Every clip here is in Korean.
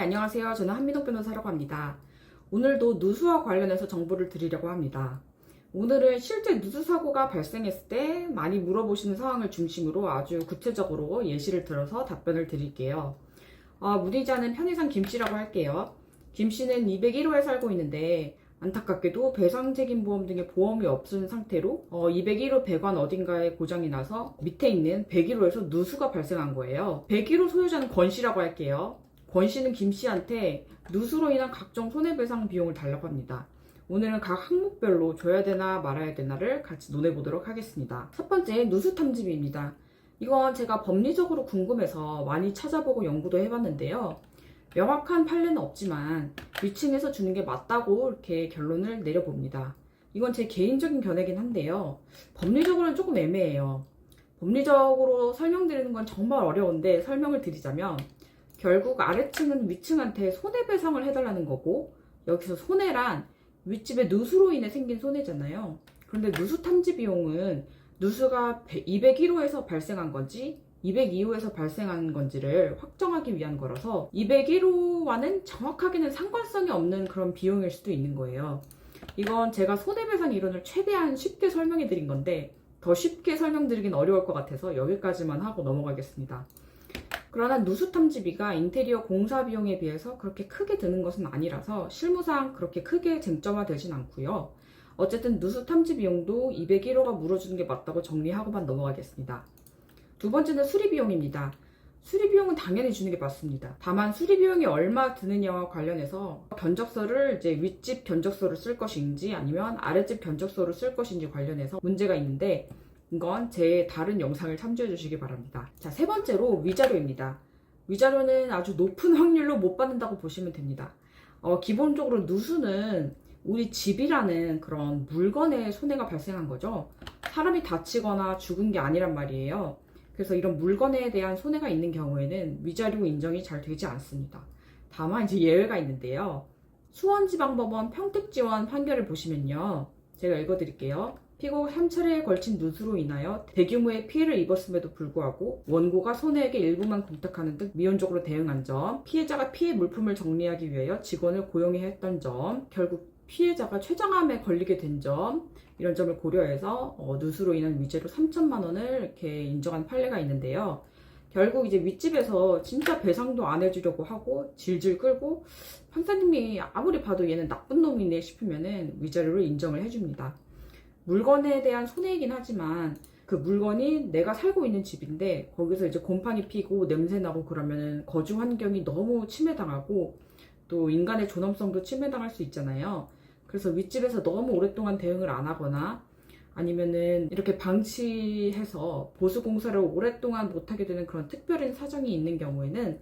네, 안녕하세요. 저는 한민옥 변호사라고 합니다. 오늘도 누수와 관련해서 정보를 드리려고 합니다. 오늘은 실제 누수 사고가 발생했을 때 많이 물어보시는 상황을 중심으로 아주 구체적으로 예시를 들어서 답변을 드릴게요. 아, 문의자는 편의상 김씨라고 할게요. 김씨는 201호에 살고 있는데 안타깝게도 배상책임보험 등의 보험이 없은 상태로 201호 배관 어딘가에 고장이 나서 밑에 있는 101호에서 누수가 발생한 거예요. 101호 소유자는 권 씨라고 할게요. 권 씨는 김 씨한테 누수로 인한 각종 손해배상 비용을 달라고 합니다. 오늘은 각 항목별로 줘야 되나 말아야 되나를 같이 논해보도록 하겠습니다. 첫 번째, 누수 탐지비입니다. 이건 제가 법리적으로 궁금해서 많이 찾아보고 연구도 해봤는데요. 명확한 판례는 없지만 위층에서 주는 게 맞다고 이렇게 결론을 내려봅니다. 이건 제 개인적인 견해긴 한데요. 법리적으로는 조금 애매해요. 법리적으로 설명드리는 건 정말 어려운데 설명을 드리자면 결국 아래층은 위층한테 손해배상을 해달라는 거고 여기서 손해란 윗집의 누수로 인해 생긴 손해잖아요. 그런데 누수 탐지 비용은 누수가 201호에서 발생한 건지 202호에서 발생한 건지를 확정하기 위한 거라서 201호와는 정확하게는 상관성이 없는 그런 비용일 수도 있는 거예요. 이건 제가 손해배상 이론을 최대한 쉽게 설명해 드린 건데 더 쉽게 설명드리긴 어려울 것 같아서 여기까지만 하고 넘어가겠습니다. 그러나 누수 탐지비가 인테리어 공사 비용에 비해서 그렇게 크게 드는 것은 아니라서 실무상 그렇게 크게 쟁점화되진 않고요. 어쨌든 누수 탐지 비용도 201호가 물어주는 게 맞다고 정리하고만 넘어가겠습니다. 두 번째는 수리 비용입니다. 수리 비용은 당연히 주는 게 맞습니다. 다만 수리 비용이 얼마 드느냐와 관련해서 견적서를 이제 윗집 견적서를 쓸 것인지 아니면 아랫집 견적서를 쓸 것인지 관련해서 문제가 있는데 이 건 제 다른 영상을 참조해 주시기 바랍니다. 자, 세 번째로 위자료입니다. 위자료는 아주 높은 확률로 못 받는다고 보시면 됩니다. 어, 기본적으로 누수는 우리 집이라는 그런 물건에 손해가 발생한 거죠. 사람이 다치거나 죽은 게 아니란 말이에요. 그래서 이런 물건에 대한 손해가 있는 경우에는 위자료 인정이 잘 되지 않습니다. 다만 이제 예외가 있는데요. 수원지방법원 평택지원 판결을 보시면요. 제가 읽어드릴게요. 피고가 3차례에 걸친 누수로 인하여 대규모의 피해를 입었음에도 불구하고 원고가 손해액의 일부만 공탁하는 등 미온적으로 대응한 점, 피해자가 피해 물품을 정리하기 위하여 직원을 고용해 했던 점, 결국 피해자가 최장암에 걸리게 된 점, 이런 점을 고려해서 어, 누수로 인한 위자료 3천만 원을 이렇게 인정한 판례가 있는데요. 결국 이제 윗집에서 진짜 배상도 안 해주려고 하고 질질 끌고 판사님이 아무리 봐도 얘는 나쁜 놈이네 싶으면은 위자료를 인정을 해줍니다. 물건에 대한 손해이긴 하지만 그 물건이 내가 살고 있는 집인데 거기서 이제 곰팡이 피고 냄새 나고 그러면은 거주 환경이 너무 침해당하고 또 인간의 존엄성도 침해당할 수 있잖아요. 그래서 윗집에서 너무 오랫동안 대응을 안 하거나 아니면은 이렇게 방치해서 보수 공사를 오랫동안 못하게 되는 그런 특별한 사정이 있는 경우에는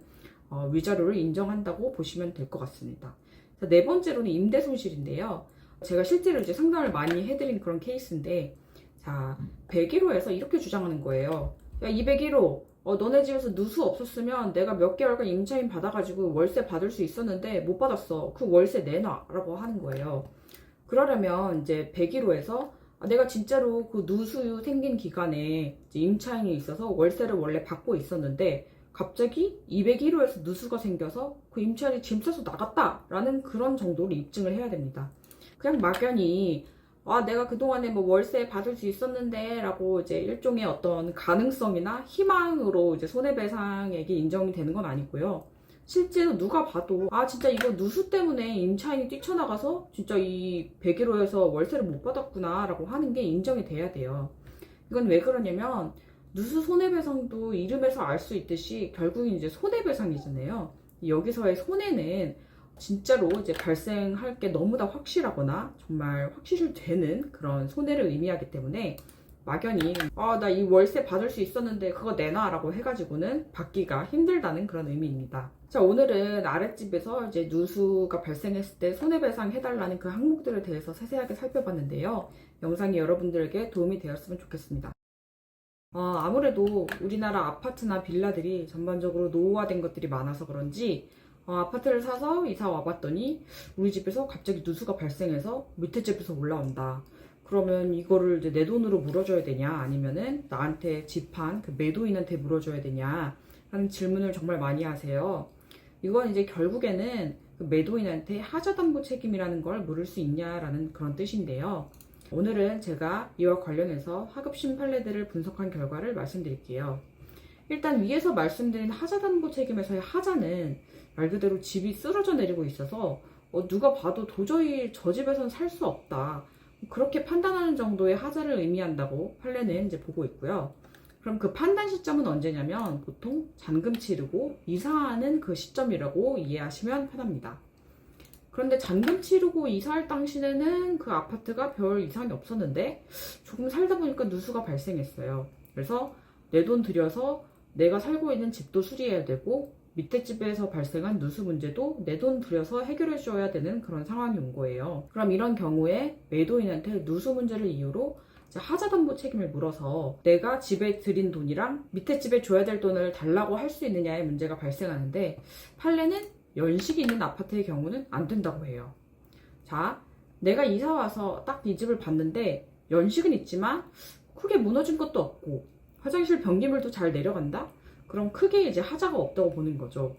어, 위자료를 인정한다고 보시면 될 것 같습니다. 자, 네 번째로는 임대 손실인데요. 제가 실제로 이제 상담을 많이 해드린 그런 케이스인데, 자, 101호에서 이렇게 주장하는 거예요. 야, 201호, 어, 너네 집에서 누수 없었으면 내가 몇 개월간 임차인 받아가지고 월세 받을 수 있었는데 못 받았어. 그 월세 내놔. 라고 하는 거예요. 그러려면 이제 101호에서 아, 내가 진짜로 그 누수 생긴 기간에 임차인이 있어서 월세를 원래 받고 있었는데 갑자기 201호에서 누수가 생겨서 그 임차인이 짐 싸서 나갔다라는 그런 정도로 입증을 해야 됩니다. 그냥 막연히 아 내가 그동안에 뭐 월세 받을 수 있었는데 라고 이제 일종의 어떤 가능성이나 희망으로 이제 손해배상액이 인정이 되는 건 아니고요. 실제로 누가 봐도 아 진짜 이거 누수 때문에 임차인이 뛰쳐나가서 진짜 이 101호에서 월세를 못 받았구나 라고 하는 게 인정이 돼야 돼요. 이건 왜 그러냐면 누수 손해배상도 이름에서 알 수 있듯이 결국은 이제 손해배상이잖아요. 여기서의 손해는 진짜로 이제 발생할 게 너무나 확실하거나 정말 확실되는 그런 손해를 의미하기 때문에 막연히 아 나 이 월세 받을 수 있었는데 그거 내놔 라고 해가지고는 받기가 힘들다는 그런 의미입니다. 자 오늘은 아랫집에서 이제 누수가 발생했을 때 손해배상 해달라는 그 항목들에 대해서 세세하게 살펴봤는데요. 영상이 여러분들에게 도움이 되었으면 좋겠습니다. 어, 아무래도 우리나라 아파트나 빌라들이 전반적으로 노후화된 것들이 많아서 그런지 어, 아파트를 사서 이사 와봤더니 우리 집에서 갑자기 누수가 발생해서 밑에 집에서 올라온다. 그러면 이거를 이제 내 돈으로 물어줘야 되냐 아니면은 나한테 집한 그 매도인한테 물어줘야 되냐 하는 질문을 정말 많이 하세요. 이건 이제 결국에는 그 매도인한테 하자담보 책임이라는 걸 물을 수 있냐라는 그런 뜻인데요. 오늘은 제가 이와 관련해서 하급심 판례들을 분석한 결과를 말씀드릴게요. 일단 위에서 말씀드린 하자담보 책임에서의 하자는 말 그대로 집이 쓰러져 내리고 있어서 어, 누가 봐도 도저히 저 집에선 살 수 없다. 그렇게 판단하는 정도의 하자를 의미한다고 판례는 이제 보고 있고요. 그럼 그 판단 시점은 언제냐면 보통 잔금 치르고 이사하는 그 시점이라고 이해하시면 편합니다. 그런데 잔금 치르고 이사할 당시에는 그 아파트가 별 이상이 없었는데 조금 살다 보니까 누수가 발생했어요. 그래서 내 돈 들여서 내가 살고 있는 집도 수리해야 되고 밑에 집에서 발생한 누수 문제도 내 돈 들여서 해결해 줘야 되는 그런 상황이 온 거예요. 그럼 이런 경우에 매도인한테 누수 문제를 이유로 하자담보 책임을 물어서 내가 집에 들인 돈이랑 밑에 집에 줘야 될 돈을 달라고 할 수 있느냐의 문제가 발생하는데 판례는 연식이 있는 아파트의 경우는 안 된다고 해요. 자, 내가 이사 와서 딱 이 집을 봤는데 연식은 있지만 크게 무너진 것도 없고 화장실 변기물도 잘 내려간다? 그럼 크게 이제 하자가 없다고 보는 거죠.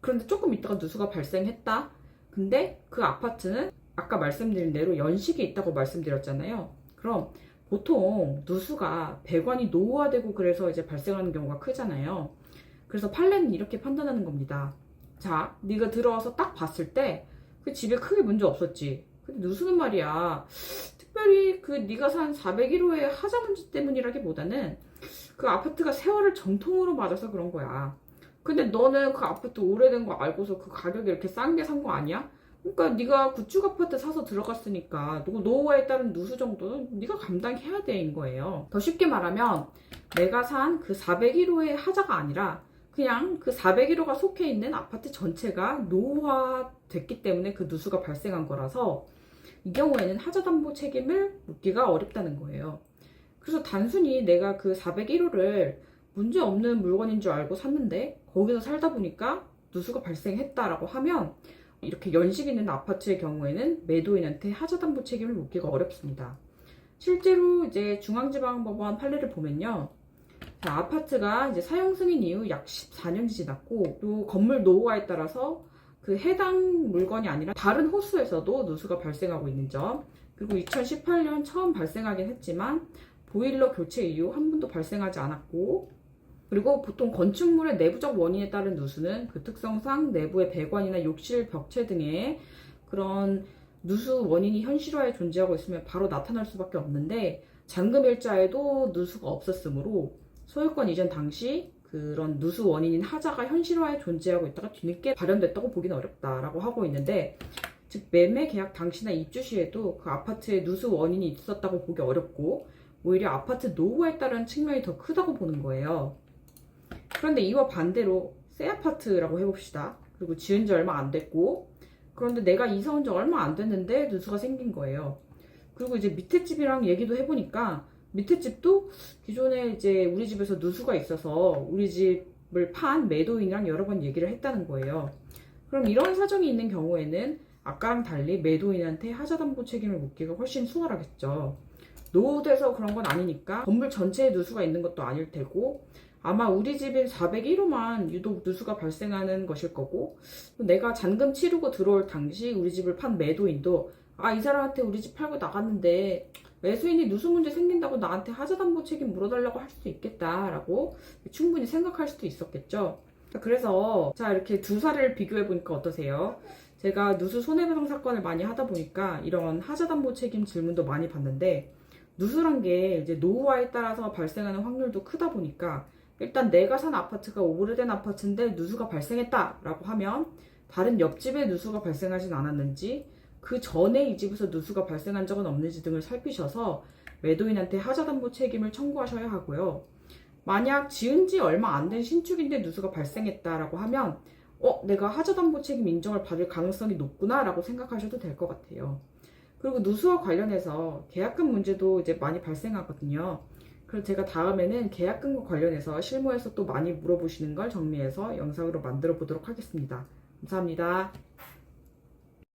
그런데 조금 있다가 누수가 발생했다? 근데 그 아파트는 아까 말씀드린 대로 연식이 있다고 말씀드렸잖아요. 그럼 보통 누수가 배관이 노후화되고 그래서 이제 발생하는 경우가 크잖아요. 그래서 판례는 이렇게 판단하는 겁니다. 자, 네가 들어와서 딱 봤을 때 그 집에 크게 문제 없었지. 근데 누수는 말이야. 특별히 그 네가 산 401호의 하자 문제 때문이라기보다는 그 아파트가 세월을 정통으로 맞아서 그런 거야. 근데 너는 그 아파트 오래된 거 알고서 그 가격이 이렇게 싼 게 산 거 아니야? 그러니까 네가 구축 아파트 사서 들어갔으니까 너 노후화에 따른 누수 정도는 네가 감당해야 돼인 거예요. 더 쉽게 말하면 내가 산 그 401호의 하자가 아니라 그냥 그 401호가 속해 있는 아파트 전체가 노후화 됐기 때문에 그 누수가 발생한 거라서 이 경우에는 하자담보 책임을 묻기가 어렵다는 거예요. 그래서 단순히 내가 그 401호를 문제 없는 물건인 줄 알고 샀는데 거기서 살다 보니까 누수가 발생했다라고 하면 이렇게 연식 있는 아파트의 경우에는 매도인한테 하자담보 책임을 묻기가 어렵습니다. 실제로 이제 중앙지방법원 판례를 보면요. 자, 아파트가 이제 사용 승인 이후 약 14년이 지났고 또 건물 노후화에 따라서 그 해당 물건이 아니라 다른 호수에서도 누수가 발생하고 있는 점. 그리고 2018년 처음 발생하긴 했지만 보일러 교체 이후 한 번도 발생하지 않았고 그리고 보통 건축물의 내부적 원인에 따른 누수는 그 특성상 내부의 배관이나 욕실 벽체 등의 그런 누수 원인이 현실화에 존재하고 있으면 바로 나타날 수밖에 없는데 잔금 일자에도 누수가 없었으므로 소유권 이전 당시 그런 누수 원인인 하자가 현실화에 존재하고 있다가 뒤늦게 발현됐다고 보기는 어렵다라고 하고 있는데 즉 매매 계약 당시나 입주 시에도 그 아파트에 누수 원인이 있었다고 보기 어렵고 오히려 아파트 노후에 따른 측면이 더 크다고 보는 거예요. 그런데 이와 반대로 새 아파트라고 해봅시다. 그리고 지은 지 얼마 안 됐고 그런데 내가 이사 온 지 얼마 안 됐는데 누수가 생긴 거예요. 그리고 이제 밑에 집이랑 얘기도 해보니까 밑에 집도 기존에 이제 우리 집에서 누수가 있어서 우리 집을 판 매도인이랑 여러 번 얘기를 했다는 거예요. 그럼 이런 사정이 있는 경우에는 아까랑 달리 매도인한테 하자담보 책임을 묻기가 훨씬 수월하겠죠. 노후돼서 그런 건 아니니까 건물 전체에 누수가 있는 것도 아닐 테고 아마 우리 집인 401호만 유독 누수가 발생하는 것일 거고 내가 잔금 치르고 들어올 당시 우리 집을 판 매도인도 아 이 사람한테 우리 집 팔고 나갔는데 매수인이 누수 문제 생긴다고 나한테 하자담보 책임 물어달라고 할 수도 있겠다라고 충분히 생각할 수도 있었겠죠. 그래서 자 이렇게 두 사례를 비교해 보니까 어떠세요? 제가 누수 손해배상 사건을 많이 하다 보니까 이런 하자담보 책임 질문도 많이 받는데 누수란 게 이제 노후화에 따라서 발생하는 확률도 크다 보니까 일단 내가 산 아파트가 오래된 아파트인데 누수가 발생했다라고 하면 다른 옆집에 누수가 발생하진 않았는지 그 전에 이 집에서 누수가 발생한 적은 없는지 등을 살피셔서 매도인한테 하자담보 책임을 청구하셔야 하고요. 만약 지은 지 얼마 안 된 신축인데 누수가 발생했다라고 하면 어, 내가 하자담보 책임 인정을 받을 가능성이 높구나라고 생각하셔도 될 것 같아요. 그리고 누수와 관련해서 계약금 문제도 이제 많이 발생하거든요. 그래서 제가 다음에는 계약금과 관련해서 실무에서 또 많이 물어보시는 걸 정리해서 영상으로 만들어 보도록 하겠습니다. 감사합니다.